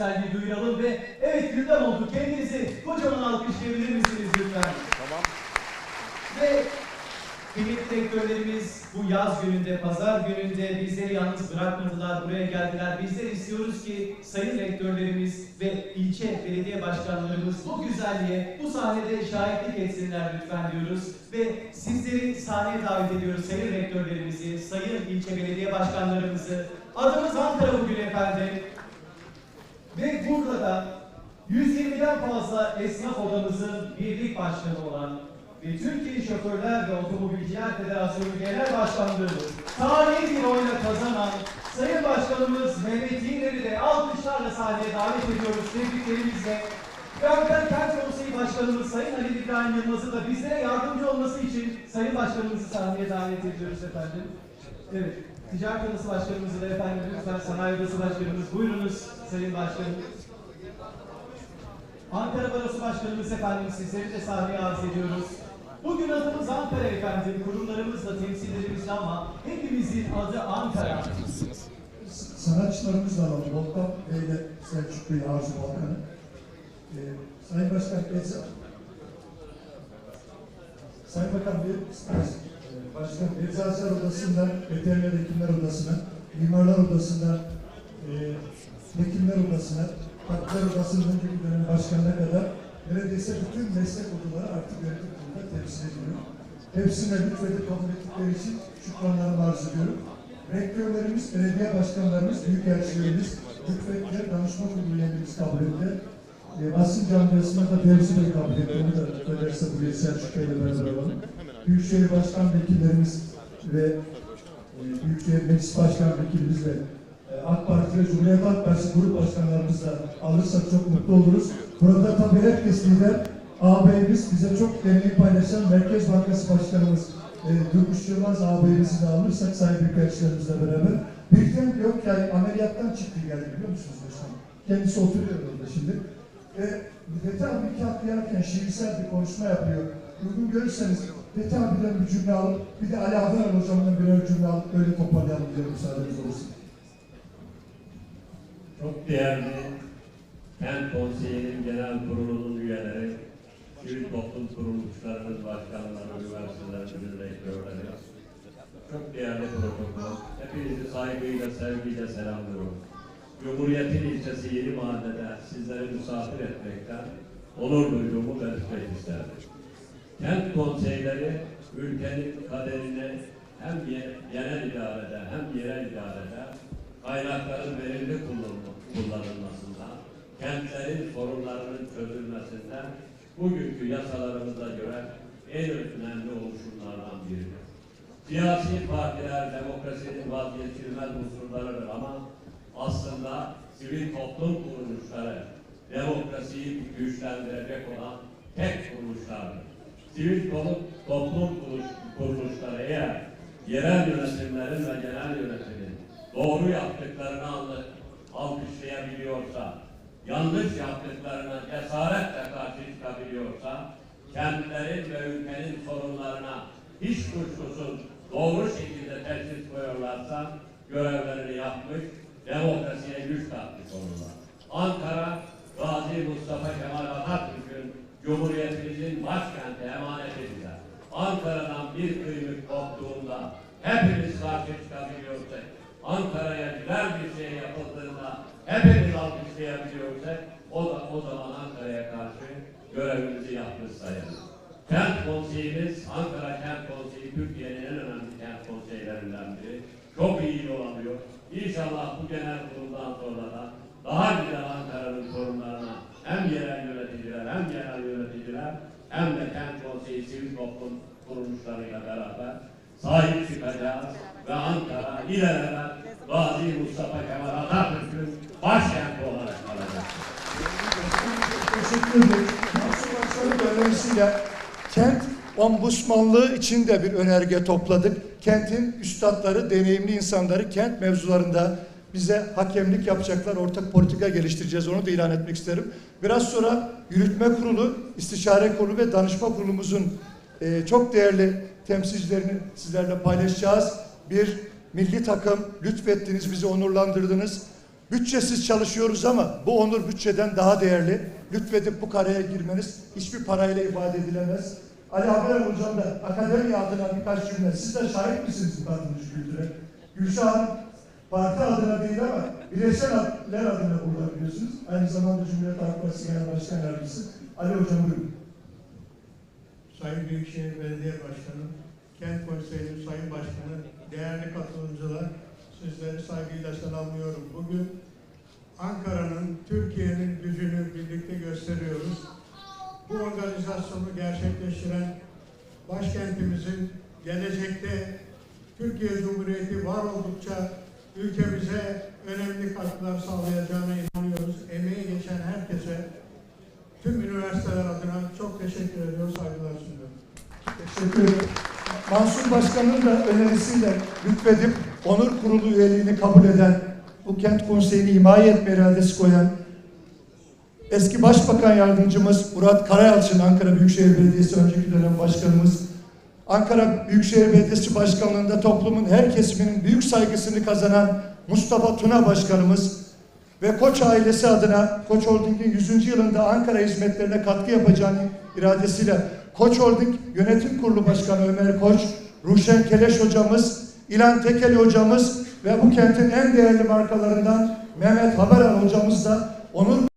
güzelliği duyuralım ve evet gündem oldu. Kendinizi kocaman alkışlayabilir misiniz lütfen? Tamam. Ve kıymetli rektörlerimiz bu yaz gününde, pazar gününde bizleri yalnız bırakmadılar, buraya geldiler. Bizler istiyoruz ki sayın rektörlerimiz ve ilçe belediye başkanlarımız bu güzelliğe, bu sahnede şahitlik etsinler lütfen diyoruz. Ve sizleri sahneye davet ediyoruz sayın rektörlerimizi, sayın ilçe belediye başkanlarımızı. Adımız Ankara bugün efendim. Ve burada da 120'den fazla esnaf odamızın birlik başkanı olan ve Türkiye Şoförler ve Otomobilciler Federasyonu Genel Başkanlığı tarihi bir oyla kazanan Sayın Başkanımız Mehmet Yiğner'i de alkışlarla sahneye davet ediyoruz tebriklerimizle. Ve Ankara Kent Konseyi Başkanımız Sayın Ali İbrahim Yılmaz'ı da bizlere yardımcı olması için Sayın Başkanımızı sahneye davet ediyoruz efendim. Evet, Ticaret Odası Başkanımızı da efendim lütfen Sanayi Odası Başkanımız buyurunuz Sayın Başkanım. Ankara Barosu Başkanımız efendim sizleri de sahneye arz ediyoruz. Bugün adımız Ankara efendim, kurumlarımızla, temsillerimizle ama hepimizin adı Ankara. sanatçılarımız da var. Volkan Bey ile Selçuk Bey, Arzu Volkan'ı. Ee, Sayın Başkan, Sayın Bakan Bey, Başkan Eczacılar Odası'ndan Veteriner Hekimler Odası'na, Mimarlar Odası'ndan e, Hekimler Odası'na, Tabipler Odası'nın önceki dönem başkanına kadar neredeyse bütün meslek odaları artık yönetim kurulunda temsil ediliyor. Hepsine lütfedip kabul ettikleri için şükranlarımı arz ediyorum. Rektörlerimiz, belediye başkanlarımız, büyükelçilerimiz, lütfettiler, danışma kurulu üyelerimiz kabul etti. E, basın camiasına da temsil de kabul etti. Onu da öderse buraya Selçuk Bey'le beraber alalım. Büyükşehir Başkan Vekillerimiz ve e, Büyükşehir Meclis Başkan Vekilimiz ve e, AK Parti ve Cumhuriyet Halk Partisi Grup Başkanlarımız da alırsak çok mutlu oluruz. Burada tabii herkes lider. Ağabeyimiz bize çok deneyim paylaşan Merkez Bankası Başkanımız e, Durmuş Yılmaz ağabeyimizi de alırsak sayın büyükelçilerimizle beraber. Bir gün yok yani ameliyattan çıktı geldi biliyor musunuz başkanım? Kendisi oturuyor orada şimdi. Ve Fethi abi yararken şiirsel bir konuşma yapıyor. Uygun görürseniz Fethi abiden bir cümle alıp bir de Ali Adnan hocamdan birer cümle alıp böyle toparlayalım diye müsaadeniz olursa. Çok değerli Kent Konseyi'nin genel kurulunun üyeleri, sivil toplum kuruluşlarının başkanları, üniversitelerimizin rektörleri, çok değerli protokol, hepinizi saygıyla, sevgiyle selamlıyorum. Cumhuriyet'in ilçesi Yeni Mahalle'de sizleri misafir etmekten onur duyduğumu belirtmek isterim. Kent konseyleri ülkenin kaderini hem genel idarede hem yerel idarede kaynakların verimli kullanılma- kullanılmasında, kentlerin sorunlarının çözülmesinde bugünkü yasalarımıza göre en önemli oluşumlardan biridir. Siyasi partiler demokrasinin vazgeçilmez unsurlarıdır ama aslında sivil toplum kuruluşları demokrasiyi güçlendirecek olan tek kuruluşlardır. Sivil toplum, toplum kuruluş- kuruluşları eğer yerel yönetimlerin ve genel yönetimin doğru yaptıklarını alkışlayabiliyorsa, yanlış yaptıklarına cesaretle karşı çıkabiliyorsa, kentlerin ve ülkenin sorunlarına hiç kuşkusuz doğru şekilde teşhis koyuyorlarsa görevlerini yapmış, demokrasiye güç katmış olurlar. Ankara, Gazi Mustafa Kemal Atatürk'ün Cumhuriyetimizin başkenti emaneti bize. Ankara'dan bir kıymık koptuğunda hepimiz karşı çıkabiliyorsak, Ankara'ya güzel bir şey yapıldığında hepimiz alkışlayabiliyorsak, o, da, o zaman Ankara'ya karşı görevimizi yapmış sayarız. Kent konseyimiz, Ankara Kent Konseyi Türkiye'nin en önemli kent konseylerinden biri. Çok iyi yol alıyor. İnşallah bu genel kuruldan sonra da daha güzel Ankara'nın sorunlarına hem yerel yöneticiler hem genel yöneticiler hem de kent konseyi sivil toplum kuruluşlarıyla beraber sahip çıkacağız ve Ankara ileride Gazi Mustafa Kemal Atatürk'ün başkenti olarak kalacak. Teşekkür ederim. Başkan'ın önerisiyle kent ombudsmanlığı için de bir önerge topladık. Kentin üstadları, deneyimli insanları kent mevzularında bize hakemlik yapacaklar. Ortak politika geliştireceğiz. Onu da ilan etmek isterim. Biraz sonra yürütme kurulu, istişare kurulu ve danışma kurulumuzun e, çok değerli temsilcilerini sizlerle paylaşacağız. Bir milli takım lütfettiniz, bizi onurlandırdınız. bütçesiz çalışıyoruz ama bu onur bütçeden daha değerli. Lütfedip bu kareye girmeniz hiçbir parayla ifade edilemez. Ali Haber Hocam da akademi adına birkaç cümle. Siz de şahit misiniz bu katılmış kültüre? Gülşah Hanım parti adına değil ama bireyseller adına burada biliyorsunuz. Aynı zamanda Cumhuriyet Halk Partisi Genel Başkan Yardımcısı. Ali Hocam buyurun. Sayın Büyükşehir Belediye Başkanı, Kent Konseyi Sayın Başkanı, değerli katılımcılar, sizleri saygıyla selamlıyorum. Bugün Ankara'nın, Türkiye'nin gücünü birlikte gösteriyoruz. Bu organizasyonu gerçekleştiren başkentimizin gelecekte Türkiye Cumhuriyeti var oldukça ülkemize önemli katkılar sağlayacağına inanıyoruz. Emeği geçen herkese tüm üniversiteler adına çok teşekkür ediyoruz, saygılar sunuyorum. Teşekkür ederim. Mansur Başkan'ın da önerisiyle lütfedip onur kurulu üyeliğini kabul eden, bu kent konseyini himaye etme iradesi koyan eski Başbakan Yardımcımız Murat Karayalçın, Ankara Büyükşehir Belediyesi önceki dönem başkanımız, Ankara Büyükşehir Belediyesi Başkanlığı'nda toplumun her kesiminin büyük saygısını kazanan Mustafa Tuna Başkanımız ve Koç ailesi adına Koç Holding'in 100. yılında Ankara hizmetlerine katkı yapacağını iradesiyle Koç Holding Yönetim Kurulu Başkanı Ömer Koç, Ruşen Keleş hocamız, İlan Tekeli hocamız ve bu kentin en değerli markalarından Mehmet Haberal hocamız da onur